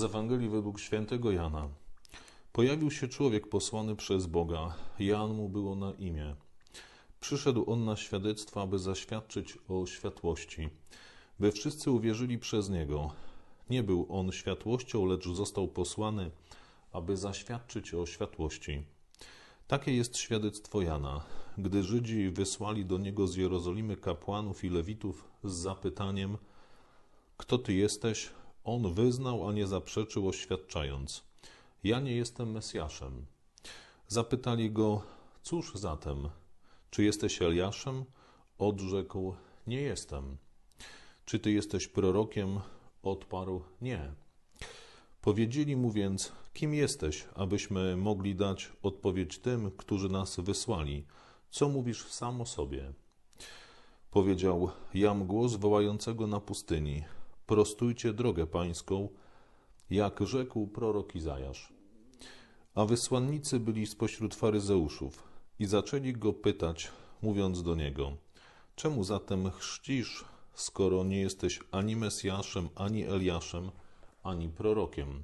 Z Ewangelii według świętego Jana. Pojawił się człowiek posłany przez Boga. Jan mu było na imię. Przyszedł on na świadectwo, aby zaświadczyć o światłości, by wszyscy uwierzyli przez niego. Nie był on światłością, lecz został posłany, aby zaświadczyć o światłości. Takie jest świadectwo Jana. Gdy Żydzi wysłali do niego z Jerozolimy kapłanów i lewitów z zapytaniem: Kto ty jesteś? On wyznał, a nie zaprzeczył, oświadczając: Ja nie jestem Mesjaszem. Zapytali go: Cóż zatem? Czy jesteś Eliaszem? Odrzekł: Nie jestem. Czy ty jesteś prorokiem? Odparł: Nie. Powiedzieli mu więc: Kim jesteś, abyśmy mogli dać odpowiedź tym, którzy nas wysłali? Co mówisz sam o sobie? Powiedział: Jam głos wołającego na pustyni: Prostujcie drogę pańską, jak rzekł prorok Izajasz. A wysłannicy byli spośród faryzeuszów i zaczęli go pytać, mówiąc do niego: Czemu zatem chrzcisz, skoro nie jesteś ani Mesjaszem, ani Eliaszem, ani prorokiem?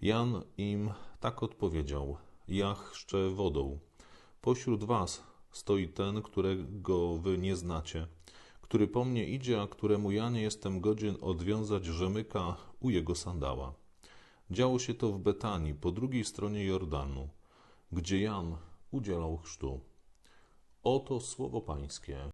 Jan im tak odpowiedział: Ja chrzczę wodą. Pośród was stoi ten, którego wy nie znacie, który po mnie idzie, a któremu ja nie jestem godzien odwiązać rzemyka u jego sandała. Działo się to w Betanii, po drugiej stronie Jordanu, gdzie Jan udzielał chrztu. Oto słowo Pańskie.